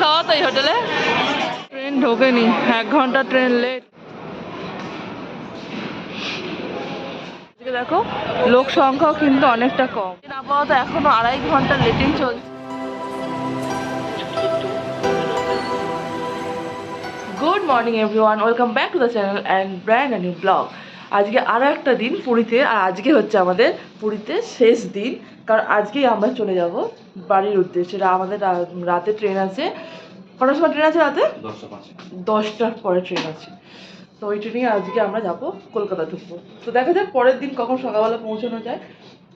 খাওয়া তো এই হোটেলে? ট্রেন ঢোকেনি এক ঘণ্টা ট্রেন লেট দেখো লোক সংখ্যাও কিন্তু অনেকটা কম। আপাতত এখনও আড়াই ঘণ্টা লেটেই চলছে। Good morning everyone welcome back to the channel and brand new vlog আজকে আরও একটা দিন পুরীতে আর আজকে হচ্ছে আমাদের পুরীতে শেষ দিন কারণ আজকেই আমরা চলে যাব বাড়ির উদ্দেশ্যে আমাদের রাতে ট্রেন আছে। কটার সময় ট্রেন আছে রাতে? দশটার পরে ট্রেন আছে। তো ওই ট্রেনে আজকে আমরা যাব কলকাতা ঢুকবো। তো দেখা যাক পরের দিন কখন সকালবেলা পৌঁছানো যায়।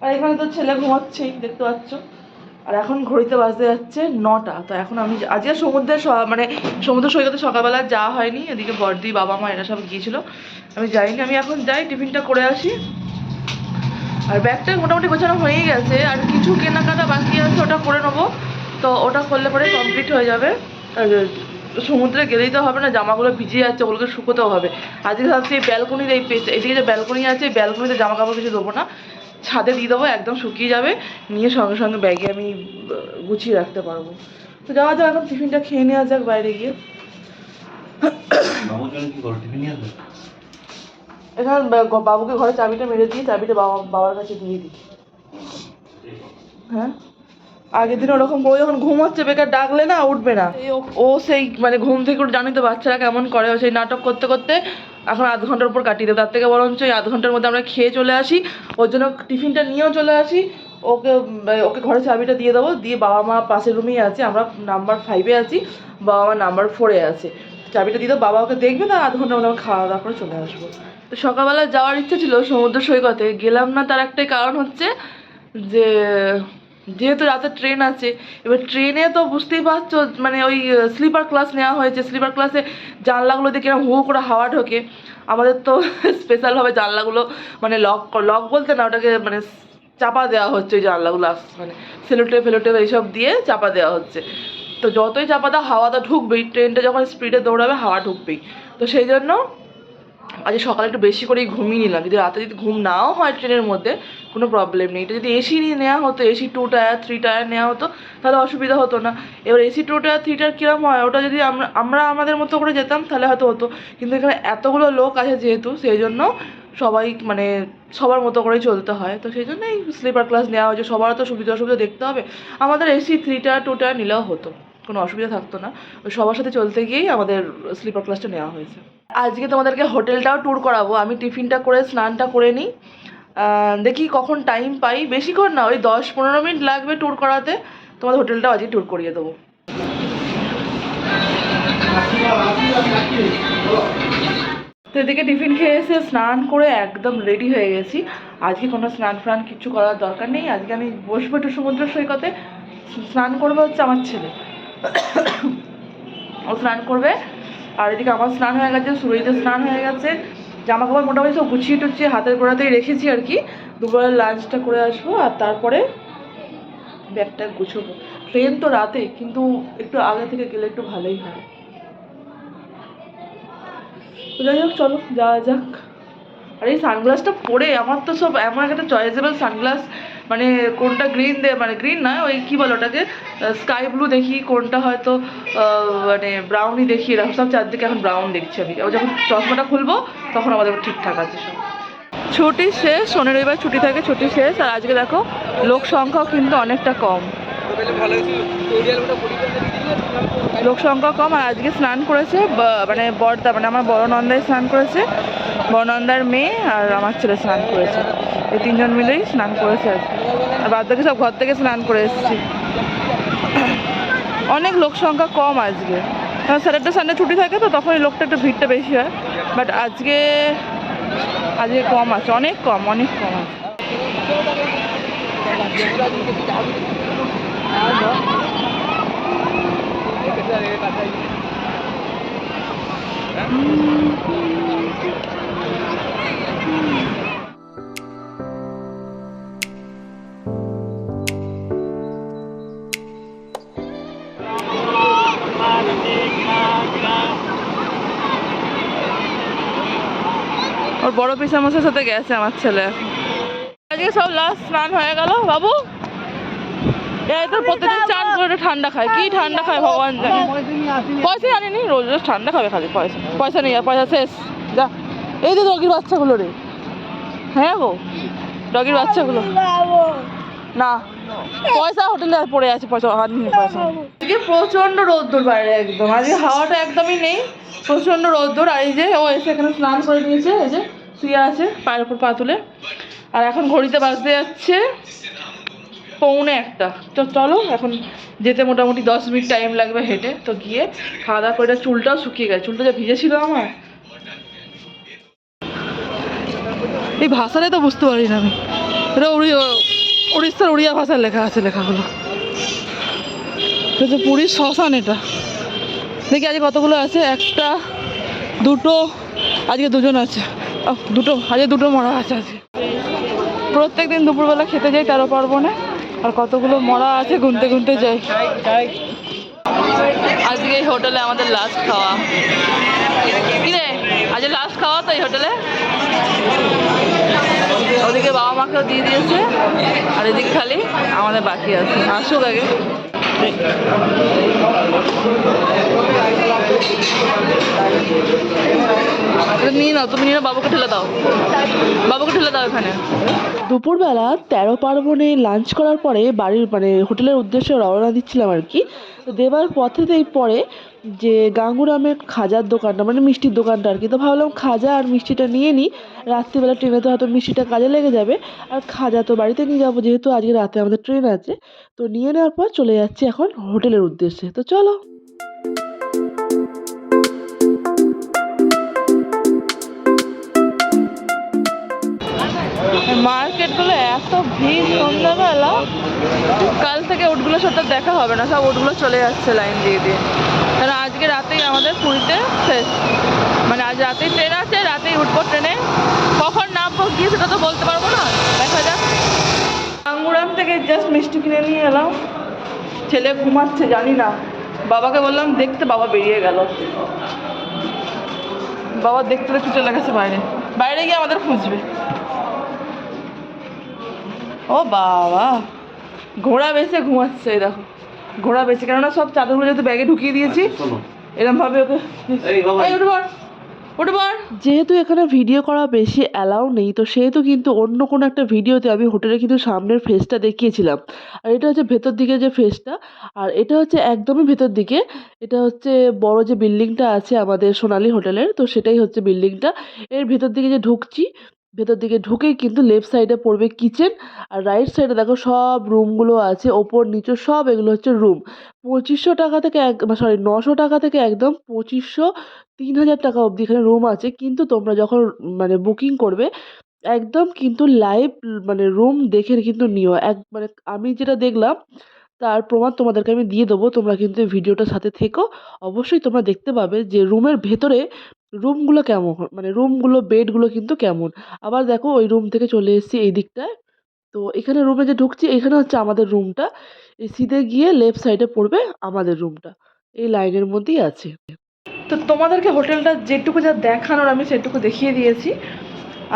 আর এখানে তো ছেলে ঘুমাচ্ছেই দেখতে পাচ্ছ। আর এখন ঘড়িতে বাজতে যাচ্ছে নটা। তো এখন আমি আজকে সমুদ্রের স- মানে সমুদ্র সৈকতে সকালবেলা যাওয়া হয়নি। এদিকে বর্দি বাবা মা এরা সব গিয়েছিল। আমি যাইনি। আমি এখন যাই টিফিনটা করে আসি। আর ব্যাগটা মোটামুটি গোছানো হয়েই গেছে, আর কিছু কেনাকাটা বাকি আছে, ওটা করে নেব। তো ওটা করলে পরে কমপ্লিট হয়ে যাবে। আর সমুদ্রে গেলেই তো হবে না, জামাগুলো ভিজে যাচ্ছে, ওগুলোকে শুকোতেও হবে। আজকে ভাবছি এই ব্যালকনির এই পেছ এদিকে যে ব্যালকনি আছে ব্যালকনিতে জামা কাপড় কিছু দেবো না। ছাদে দিয়ে দেবো, একদম শুকিয়ে যাবে। নিয়ে সঙ্গে সঙ্গে ব্যাগে আমি গুছিয়ে রাখতে পারব। তো যাওয়া যাক, এখন টিফিনটা খেয়ে নেওয়া যাক বাইরে গিয়ে বাবুর জন্য কি করো টিফিন নিয়ে আসবে এখানে বাবুকে ঘরে চাবিটা মেরে দিয়ে চাবিটা বাবা, বাবার কাছে দিয়ে দিই। হ্যাঁ? আগের দিন ওরকম করে যখন ঘুমোচ্ছে বেকার ডাকলে না উঠবে না। ও- ও সেই মানে ঘুম থেকে উঠে জানি তো বাচ্চারা কেমন করে। ও সেই নাটক করতে করতে এখন আধ ঘণ্টার উপর কাটিয়ে দেবে তার থেকে বরঞ্চ এই আধ ঘণ্টার মধ্যে আমরা খেয়ে চলে আসি। ওর জন্য টিফিনটা নিয়েও চলে আসি। ওকে ওকে ঘরে চাবিটা দিয়ে দেবো। দিয়ে বাবা মা পাশের রুমেই আছে। আমরা নাম্বার ফাইভে আছি। বাবা মা নাম্বার ফোরে আছে। চাবিটা দিয়ে বাবা ওকে দেখবে না আধ ঘণ্টা মধ্যে খাওয়া দাওয়া করে চলে আসব। তো সকালবেলা যাওয়ার ইচ্ছে ছিল সমুদ্র সৈকতে, গেলাম না তার একটাই কারণ হচ্ছে যে, যেহেতু রাতে ট্রেন আছে, এবার ট্রেনে তো বুঝতেই পারছ মানে ওই স্লিপার ক্লাস নেওয়া হয়েছে স্লিপার ক্লাসে জানলাগুলো কিরম হু হু করে হাওয়া ঢোকে, আমাদের তো স্পেশালভাবে জানলাগুলো মানে লক লক বলতে না, ওটাকে মানে চাপা দেওয়া হচ্ছে ওই জানলাগুলো, আস- মানে সেলোটে ফেলোটে এইসব দিয়ে চাপা দেওয়া হচ্ছে। তো যতই চাপা দেওয়া হাওয়া তো ঢুকবেই। ট্রেনটা যখন স্পিডে দৌড়াবে, হাওয়া ঢুকবেই। তো সেই জন্য আজ সকালে একটু বেশি করেই ঘুমিয়ে নিলাম। যদি রাতে যদি ঘুম নাও হয় ট্রেনের মধ্যে, কোনো প্রবলেম নেই। এটা যদি এসি নিয়ে নেওয়া হতো AC two tier three tier নেওয়া হতো, তাহলে অসুবিধা হতো না। এবার AC two tier three tier কীরকম হয়, ওটা যদি আমরা আমরা আমাদের মতো করে যেতাম, তাহলে হয়তো হতো। কিন্তু এখানে এতগুলো লোক আছে যেহেতু, সেই জন্য সবাই মানে সবার মতো করেই চলতে হয়। তো সেই জন্যই স্লিপার ক্লাস নেওয়া হয়েছে। সবার তো সুবিধা অসুবিধা দেখতে হবে। আমাদের AC three tier two tier নিলেও হতো। কোনো অসুবিধা থাকতো না। ওই সবার সাথে চলতে গিয়েই আমাদের স্লিপার ক্লাসটা নেওয়া হয়েছে। আজকে তোমাদেরকে হোটেলটাও ট্যুর করাবো। আমি টিফিনটা করে, স্নানটা করে নিই। দেখি কখন টাইম পাই। বেশিক্ষণ না, ওই দশ পনেরো মিনিট লাগবে ট্যুর করাতে। তোমাদের হোটেলটাও আজকে ট্যুর করিয়ে দেবো। তো এদিকে টিফিন খেয়ে এসে স্নান করে একদম রেডি হয়ে গেছি। আজকে কোনো স্নান ফ্নান কিছু করার দরকার নেই। আজকে আমি বসবো একটু সমুদ্র সৈকতে। স্নান করবে হচ্ছে আমার ছেলে। ও স্নান করবে। আর এদিকে আমার স্নান হয়ে গেছে, সুরজিতের স্নান হয়ে গেছে। জামা কাপড় মোটামুটি সব গুছিয়ে টুছিয়ে হাতের গোড়াতেই রেখেছি আর কি। দুপুরের লাঞ্চটা করে আসব আর তারপরে ব্যাগটা গুছবো। ট্রেন তো রাতে, কিন্তু একটু আগে থেকে গেলে একটু ভালোই হয়। তো যাই হোক, চলো যাওয়া যাক। আর এই সানগ্লাসটা পরে, আমার তো সব এমন একটা চয়েসেবল সানগ্লাস মানে কোনটা গ্রিন দে মানে গ্রিন না, ওই কী বলো ওটাকে? স্কাই ব্লু দেখি কোনটা হয়তো মানে ব্রাউনই দেখি এরকম। সব চারদিকে এখন ব্রাউন দেখছি আমি। যখন চশমাটা খুলবো, তখন আমাদের ঠিকঠাক আছে সব। ছুটি শেষ শনি রবিবার ছুটি থাকে, ছুটি শেষ। আর আজকে দেখো, লোক সংখ্যাও কিন্তু অনেকটা কম। লোক সংখ্যা কম, আর আজকে স্নান করেছে মানে বর্দা মানে আমার বড় নন্দায় স্নান করেছে। বড় নন্দার মেয়ে আর আমার ছেলে স্নান করেছে। এই তিনজন মিলেই স্নান করেছে আজকে আর বাদ বাকি সব ঘর থেকে স্নান করে এসেছি। অনেক লোক সংখ্যা কম আজকে। কারণ স্যাটারডে, সানডে ছুটি থাকে তো, তখন এই লোকটা একটু ভিড়টা বেশি হয়। বাট আজকে আজকে কম আছে। অনেক কম অনেক কম আছে। ওর বড় পিসামশের সাথে গেছে আমার ছেলে। আজকে সব লাস্ট স্নান হয়ে গেল। বাবু তো প্রতিদিন ঠান্ডা খায়। ঠান্ডা খায় ভগবান জানে। পয়সা রোজ ঠান্ডা খাবে খালি পয়সা। পয়সা নেই পয়সা শেষ। যা। এই যে বাচ্চাগুলো রে। হ্যাঁ গো বাচ্চাগুলো। না, পয়সা হোটেলে পড়ে আছে, পয়সা পয়সা। প্রচণ্ড রোদ্দুর বাইরে একদম। আজকে হাওয়াটা একদমই নেই। প্রচণ্ড রোদ্দুর। আর এই যে ও এসে এখানে স্নান করে নিয়েছে, এই যে শুয়ে আছে, পায়ের উপর পা তুলে। আর এখন ঘড়িতে বাজতে যাচ্ছে পৌনে একটা। তো চলো, এখন যেতে মোটামুটি দশ মিনিট টাইম লাগবে হেঁটে। তো গিয়ে খাওয়া দাওয়া করে চুলটাও শুকিয়ে গেছে। চুলটা যা ভিজেছিল আমার। এই ভাষাটাই তো বুঝতে পারি না আমি। এটা উড়ি উড়িষ্যার উড়িয়া ভাষায় লেখা আছে লেখাগুলো। তো পুরীর শ্মশান এটা। দেখি আজকে কতগুলো আছে? একটা, দুটো, আজকে দুজন আছে। দুটো, আজকে দুটো মরা আছে আছে। প্রত্যেক দিন দুপুরবেলা খেতে যাই, তেরো পার্বণে। আর কতগুলো মরা আছে, গুনতে গুনতে যাই। আজকে এই হোটেলে আমাদের লাস্ট খাওয়া। কি রে আজকে লাস্ট খাওয়া তো এই হোটেলে? ওদিকে বাবা মাকেও দিয়ে দিয়েছে। আর এদিক খালি আমাদের বাকি আছে। আসুক আগে। নিয়ে নাও, তুমি নিয়ে বাবুকে ঠেলে দাও। বাবুকে ঠেলে দাও এখানে। দুপুরবেলা তেরো পার্বণে লাঞ্চ করার পরে বাড়ির মানে হোটেলের উদ্দেশ্যে রওনা দিচ্ছিলাম আর কি। তো দেবার পথেতেই পরে যে গাঙ্গুরামের খাজার দোকানটা মানে মিষ্টির দোকানটা আর কি। তো ভাবলাম খাজা আর মিষ্টিটা নিয়ে নিই। রাত্রিবেলা ট্রেনে তো হয়তো মিষ্টিটা কাজে লেগে যাবে। আর খাজা তো বাড়িতে নিয়ে যাব, যেহেতু আজকে রাতে আমাদের ট্রেন আছে। তো নিয়ে নেওয়ার পর চলে যাচ্ছি এখন হোটেলের উদ্দেশ্যে। তো চলো। মার্কেটগুলো এত ভিড় সন্ধ্যাবেলা। কাল থেকে উটগুলো সবটা দেখা হবে না, সব উটগুলো চলে যাচ্ছে লাইন দিয়ে দিয়ে। কারণ আজকে রাতেই আমাদের পুরীতে শেষ। মানে আজ রাতেই ট্রেন আছে, রাতেই উঠবো ট্রেনে। কখন নামবো গিয়ে সেটা তো বলতে পারব না। দেখা যাক। আঙ্গুরাম থেকে জাস্ট মিষ্টি কিনে নিয়ে এলাম। ছেলে ঘুমাচ্ছে, জানি না। বাবাকে বললাম, দেখতে বাবা বেরিয়ে গেল। বাবা দেখতে দেখতে চলে গেছে বাইরে। বাইরে গিয়ে আমাদের খুঁজবে। ও বাবা। ঘোড়া বেছে ঘুমাচ্ছে দেখো। ঘোড়া বেছে কেননা সব চাদরগুলো যেহেতু ব্যাগে ঢুকিয়ে দিয়েছি এরকম ভাবে ওকে যেহেতু এখানে ভিডিও করা বেশি অ্যালাউ নেই তো সেহেতু কিন্তু অন্য কোনো একটা ভিডিওতে আমি হোটেলে কিন্তু সামনের ফেসটা দেখিয়েছিলাম। আর এটা হচ্ছে ভেতর দিকে যে ফেসটা আর এটা হচ্ছে একদমই ভেতর দিকে। এটা হচ্ছে বড় যে বিল্ডিংটা আছে আমাদের সোনালী হোটেলের তো সেটাই হচ্ছে বিল্ডিংটা এর ভেতর দিকে যে ঢুকছি ভেতর দিকে ঢুকেই কিন্তু লেফট সাইডে পড়বে কিচেন আর রাইট সাইডে দেখো সব রুমগুলো আছে, ওপর নিচে সব এগুলো হচ্ছে রুম পঁচিশশো টাকা থেকে এক সরি নশো টাকা থেকে একদম পঁচিশশো তিন হাজার টাকা অবধি এখানে রুম আছে। কিন্তু তোমরা যখন মানে বুকিং করবে, একদম কিন্তু লাইভ মানে রুম দেখে কিন্তু নিও। এক মানে আমি যেটা দেখলাম, তার প্রমাণ তোমাদেরকে আমি দিয়ে দেবো। তোমরা কিন্তু ভিডিওটার সাথে থেকো। অবশ্যই তোমরা দেখতে পাবে যে রুমের ভেতরে রুমগুলো কেমন? মানে রুমগুলো বেডগুলো কিন্তু কেমন? আবার দেখো ওই রুম থেকে চলে এসেছি এই দিকটায়। তো এখানে রুমে যে ঢুকছি, এখানে হচ্ছে আমাদের রুমটা এই সিধে গিয়ে লেফট সাইডে পড়বে আমাদের রুমটা এই লাইনের মধ্যেই আছে। তো তোমাদেরকে হোটেলটা যেটুকু যা দেখানোর আমি সেটুকু দেখিয়ে দিয়েছি।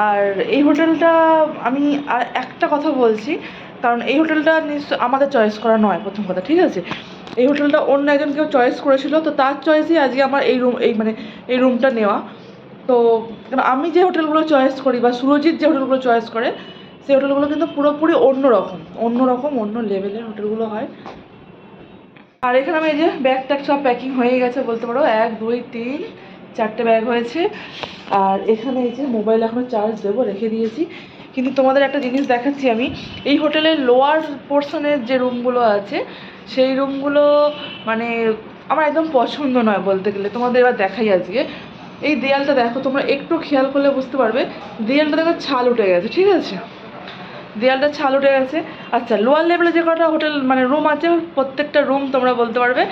আর এই হোটেলটা আমি আর একটা কথা বলছি, কারণ এই হোটেলটা নিশ্চয় আমাদের চয়েস করা নয় প্রথম কথা, ঠিক আছে? এই হোটেলটা অন্য একজন কেউ চয়েস করেছিল, তো তার চয়েসই আজকে আমার এই রুম এই মানে এই রুমটা নেওয়া। তো আমি যে হোটেলগুলো চয়েস করি বা সুরজিৎ যে হোটেলগুলো চয়েস করে, সেই হোটেলগুলো কিন্তু পুরোপুরি অন্য রকম অন্য রকম অন্য লেভেলের হোটেলগুলো হয়। আর এখানে আমি এই যে ব্যাগ ট্যাগ সব প্যাকিং হয়ে গেছে বলতে পারো। এক, দুই, তিন, চারটে ব্যাগ হয়েছে। আর এখানে এই যে মোবাইল এখনও চার্জ দেবো, রেখে দিয়েছি। কিন্তু তোমাদের একটা জিনিস দেখাচ্ছি আমি। এই হোটেলের লোয়ার পোর্শনের যে রুমগুলো আছে সেই রুমগুলো মানে আমার একদম পছন্দ নয় বলতে গেলে। তোমাদের এবার দেখাই আজকে। এই দেয়ালটা দেখো, তোমরা একটু খেয়াল করলে বুঝতে পারবে। দেয়ালটা দেখো ছাল উঠে গেছে, ঠিক আছে? দেয়ালটা ছাল উঠে গেছে। আচ্ছা লোয়ার লেভেলে যে কটা হোটেল মানে রুম আছে, প্রত্যেকটা রুম তোমরা বলতে পারবে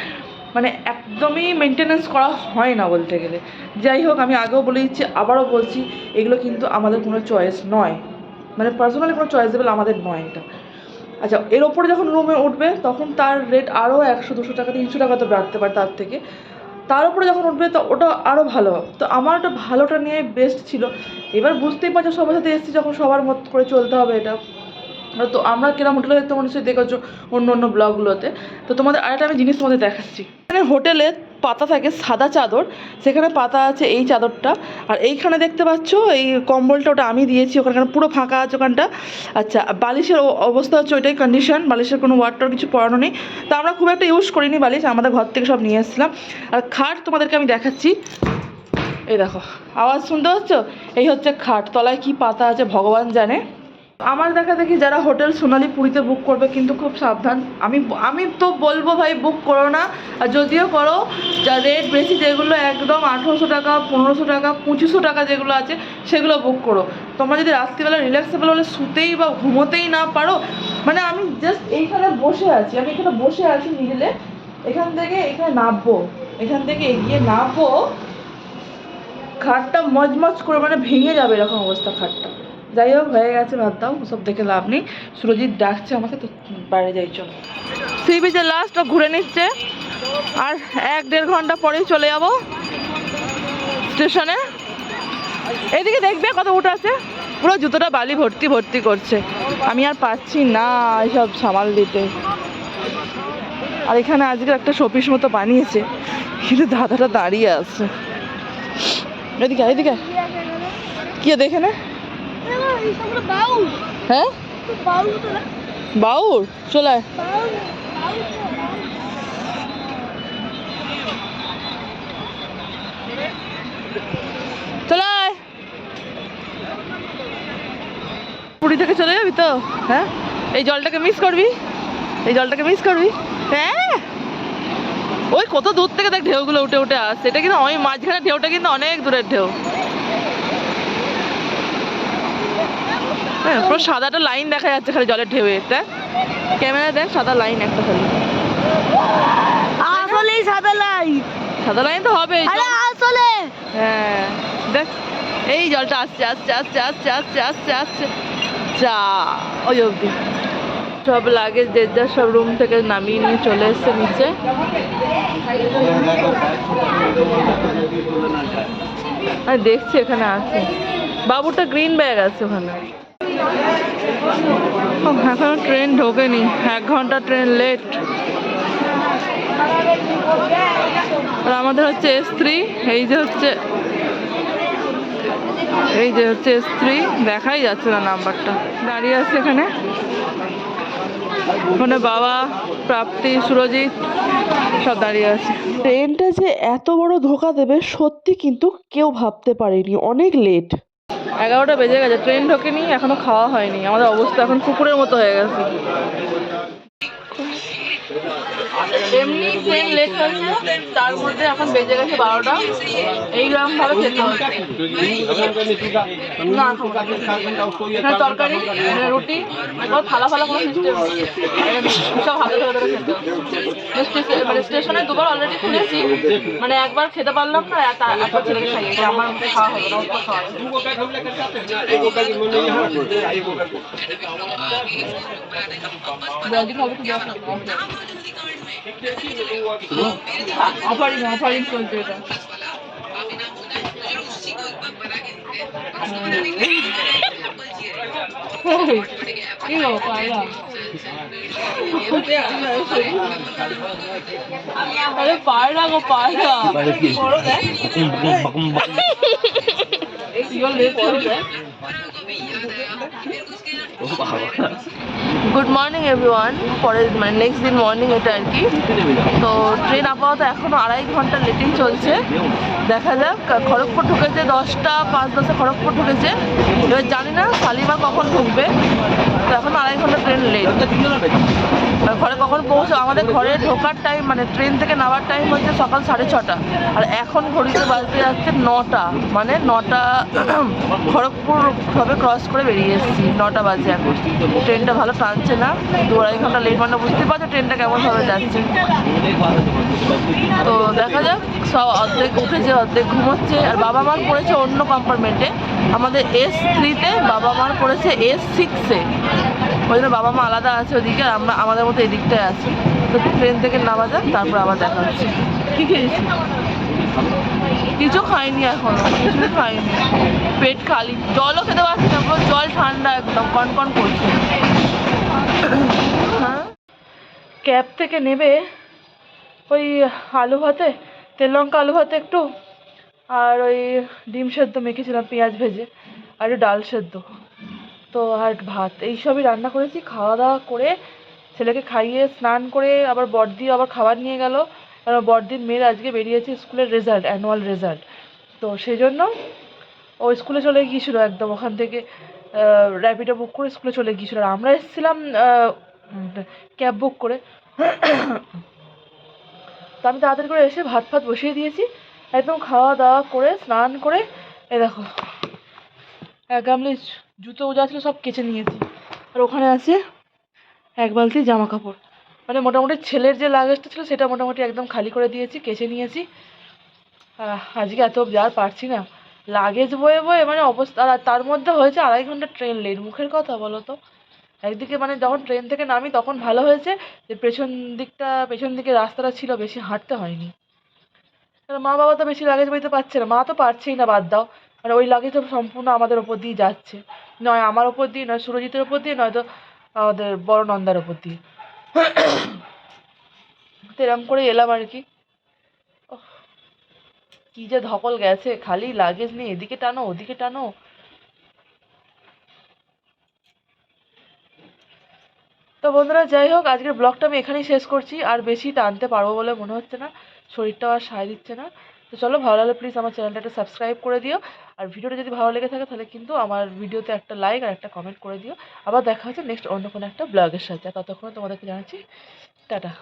মানে একদমই মেনটেনেন্স করা হয় না বলতে গেলে। যাই হোক, আমি আগেও বলে দিচ্ছি, আবারও বলছি, এগুলো কিন্তু আমাদের কোনো চয়েস নয়। মানে পার্সোনালি কোনো চয়েসেবল আমাদের নয় এটা। আচ্ছা এর ওপরে যখন রুমে উঠবে, তখন তার রেট আরও একশো, দুশো টাকা তিনশো টাকা তো বাড়তে পারে তার থেকে। তার উপরে যখন উঠবে, তো ওটা আরও ভালো। তো আমার ওটা ভালোটা নিয়ে বেস্ট ছিল। এবার বুঝতেই পারছ, সবার সাথে এসছি যখন সবার মত করে চলতে হবে এটা। তো আমরা কিরম হোটেলে দেখতে নিশ্চয়ই দেখেছ, অন্য অন্য ব্লগগুলোতে। তো তোমাদের আরেকটা আমি জিনিস তোমাদের দেখাচ্ছি। এখানে হোটেলে পাতা থাকে, সাদা চাদর। সেখানে পাতা আছে এই চাদরটা। আর এইখানে দেখতে পাচ্ছ, এই কম্বলটা ওটা আমি দিয়েছি, ওখানে পুরো ফাঁকা আছে ওখানটা। আচ্ছা বালিশের অবস্থা হচ্ছে ওইটাই কন্ডিশন বালিশের কোনো ওয়াটার কিছু পড়ানো নেই। তো আমরা খুব একটা ইউজ করিনি বালিশ, আমাদের ঘর থেকে সব নিয়ে এসেছিলাম। আর খাট তোমাদেরকে আমি দেখাচ্ছি। এই দেখো, আওয়াজ শুনতে পাচ্ছ? এই হচ্ছে খাট, তলায় কি পাতা আছে ভগবান জানে। আমার দেখা দেখি যারা হোটেল সোনালি পুরীতে বুক করবে কিন্তু খুব সাবধান। আমি আমি তো বলব ভাই বুক করো না। আর যদিও করো, যা রেট বেশি যেগুলো একদম আঠেরোশো টাকা, পনেরোশো টাকা, পঁচিশশো টাকা যেগুলো আছে, সেগুলো বুক করো। তোমরা যদি রাত্রিবেলা রিল্যাক্সেবল হলে শুতেই বা ঘুমোতেই না পারো মানে আমি জাস্ট এইখানে বসে আছি, আমি এখানে বসে আছি মিডিলে এখান থেকে এখানে নামবো, এখান থেকে এগিয়ে নামবো। খাটটা মজমজ করে মানে ভেঙে যাবে এরকম অবস্থা খাটটা। যাই হোক, হয়ে গেছে ভাত দাও সব দেখে লাভ নেই। সুরজিৎ ডাকছে আমাকে, তো বাইরে যাই, চলো। সি বিচের লাস্ট ঘুরে নিচ্ছে। আর এক দেড় ঘণ্টা পরেই চলে যাব স্টেশনে। এদিকে দেখবে কত উঠে আছে। পুরো জুতোটা বালি ভর্তি ভর্তি করছে। আমি আর পাচ্ছি না এসব সামাল দিতে। আর এখানে আজকে একটা শোপিস মতো বানিয়েছে। কিন্তু দাদাটা দাঁড়িয়ে আছে। এদিকে এদিকে। কি দেখে না হ্যাঁ? বাউর চলে। পুরী থেকে চলে যাবি তো? হ্যাঁ? এই জলটাকে মিস করবি? এই জলটাকে মিস করবি? হ্যাঁ? ওই কত দূর থেকে দেখ ঢেউগুলো উঠে উঠে আসছে। এটা কিন্তু ওই মাঝখানে ঢেউটা কিন্তু অনেক দূরের ঢেউ। হ্যাঁ পুরো সাদাটা লাইন দেখা যাচ্ছে খালি জলের ঢেউয়ে দেখ ক্যামেরা দেখ সাদা লাইন একটা খালি। আসলে সাদা লাইট সাদা লাইন তো হবে আরে আসলে। হ্যাঁ দেখ এই জলটা আসছে আসছে আসছে আসছে আসছে আসছে আসছে। যা ওই অবধি। সব লাগেজ যে যার সব রুম থেকে নামিয়ে নিয়ে চলে এসছে নিচে। আমি দেখছি এখানে আছে। বাবুটা গ্রিন ব্যাগ আছে ওখানে। এখনও ট্রেন ঢোকেনি। এক ঘণ্টা ট্রেন লেট আর আমাদের হচ্ছে এস থ্রি এই যে হচ্ছে, এই যে হচ্ছে এস থ্রি দেখাই যাচ্ছে না নাম্বারটা। দাঁড়িয়ে আছে এখানে। ওখানে বাবা, প্রাপ্তি, সুরজিৎ, সব দাঁড়িয়ে আছে। ট্রেনটা যে এত বড় ধোকা দেবে, সত্যি কিন্তু কেউ ভাবতে পারেনি। অনেক লেট এগারোটা বেজে গেছে ট্রেন ঢোকেনি, এখনও খাওয়া হয়নি। আমাদের অবস্থা এখন কুকুরের মতো হয়ে গেছে। এমনি ট্রেন লেট হয়েছে তার মধ্যে এখন বেজে গেছে বারোটা। এইরকম ভাবে খেতে হচ্ছে না এখানে তরকারি রুটি কোনো থালা ফালা কোনো সিস্টেম সব হাতে ধরে ধরে খেতে হচ্ছে মানে স্টেশনে দুবার অলরেডি খুলেছি মানে একবার খেতে পারলাম না আর একবার ছেলেকে খাইয়েছি আমার খাওয়া না। জলদি খাব তো জল খাব। অফারিং অফারিং চলছে এটা কি গো পায়রা আরে পায়রা গো পায়রা বড় দেখ ইগল দেখছে গুড মর্নিং এভরিওয়ান পরের মানে নেক্সট দিন মর্নিং এটা আর কি। তো ট্রেন আপাতত এখনও আড়াই ঘণ্টা লেটিং চলছে। দেখা যাক, খড়গপুর ঢুকেছে দশটা, পাঁচ দশে খড়গপুর ঢুকেছে। এবার জানি না শালিমা কখন ঢুকবে। এখন আড়াই ঘণ্টা ট্রেন লেট ঘরে কখন পৌঁছো আমাদের ঘরে ঢোকার টাইম মানে ট্রেন থেকে নামার টাইম হচ্ছে সকাল সাড়ে ছটা। আর এখন ঘড়িতে বাজতে যাচ্ছে নটা। মানে নটা খড়গপুর সবে ক্রস করে বেরিয়ে এসেছি। নটা বাজে এখন। ট্রেনটা ভালো টানছে না। দু আড়াই ঘণ্টা লেট মানে বুঝতে পারছ ট্রেনটা কেমনভাবে যাচ্ছে। তো দেখা যাক সব অর্ধেক উঠেছে অর্ধেক ঘুমোচ্ছে। আর বাবা মার পড়েছে অন্য কম্পার্টমেন্টে আমাদের এস থ্রিতে বাবা মার পড়েছে এস সিক্সে ওই জন্য বাবা মা আলাদা আছে ওদিকে আমরা আমাদের মতো এদিকটায় আছি। তো ট্রেন থেকে নামা যাক, তারপর আবার দেখা হচ্ছে। কী খেয়েছি? কিছু খাইনি এখনও, কিছুই খাইনি। পেট খালি। জলও খেতে পারছি না, পুরো জল ঠান্ডা একদম, কনকন করছে। হ্যাঁ? ক্যাব থেকে নেবে ওই আলু ভাতে তেল লঙ্কা আলু ভাতে একটু, আর ওই ডিম সেদ্ধ মেখেছিলাম, পেঁয়াজ ভেজে, আর ডাল সেদ্ধ। তো আর ভাত, এইসবই রান্না করেছি। খাওয়া দাওয়া করে ছেলেকে খাইয়ে স্নান করে আবার বড়দি আবার খাবার নিয়ে গেল। কারণ বড়দির মেয়ের আজকে বেরিয়েছে স্কুলের রেজাল্ট অ্যানুয়াল রেজাল্ট তো সেই জন্য ও স্কুলে চলে গিয়েছিল একদম ওখান থেকে র্যাপিডো বুক করে স্কুলে চলে গিয়েছিল। আর আমরা এসেছিলাম ক্যাব বুক করে। তো আমি তাড়াতাড়ি করে এসে ভাত ফাত বসিয়ে দিয়েছি। একদম খাওয়া দাওয়া করে, স্নান করে এ দেখো, এক গামলি জুতো যা ছিল সব কেচে নিয়েছি। আর ওখানে আছে এক বালতি জামা কাপড় মানে মোটামুটি ছেলের যে লাগেজটা ছিল সেটা মোটামুটি একদম খালি করে দিয়েছি, কেচে নিয়েছি। আজকে এত আর পারছি না। লাগেজ বয়ে বয়ে মানে অবস্থা, আর তার মধ্যে হয়েছে আড়াই ঘণ্টা ট্রেন লেট মুখের কথা বলো তো। একদিকে মানে যখন ট্রেন থেকে নামি তখন ভালো হয়েছে যে পেছন দিকটা, পেছন দিকে রাস্তাটা ছিল, বেশি হাঁটতে হয়নি। মা বাবা তো বেশি লাগেজ বইতে পারছে না। মা তো পারছেই না, বাদ দাও। মানে ওই লাগেজটা সম্পূর্ণ আমাদের ওপর দিয়ে যাচ্ছে। নয় আমার ওপর দিয়ে, নয় সুরজিতের ওপর দিয়ে, নয়তো আমাদের বড় নন্দার ওপর দিয়ে। তো এরম করে এলাম আর কি। কি যে ধকল গেছে, খালি লাগেজ নিয়ে এদিকে টানো, ওদিকে টানো। তো বন্ধুরা, যাই হোক, আজকের ব্লগটা আমি এখানেই শেষ করছি। আর বেশি টানতে পারব বলে মনে হচ্ছে না। শরীরটাও আর সায় দিচ্ছে না। তো চলো ভালো লাগলে প্লিজ আমার চ্যানেলটা একটা সাবস্ক্রাইব করে দিও। আর ভিডিওটা যদি ভালো লেগে থাকে তাহলে কিন্তু আমার ভিডিওতে একটা লাইক আর একটা কমেন্ট করে দিও। আবার দেখা হচ্ছে নেক্সট অন্য কোনো একটা ব্লগের সাথে। ততক্ষণে তোমাদেরকে জানাচ্ছি, টাটা।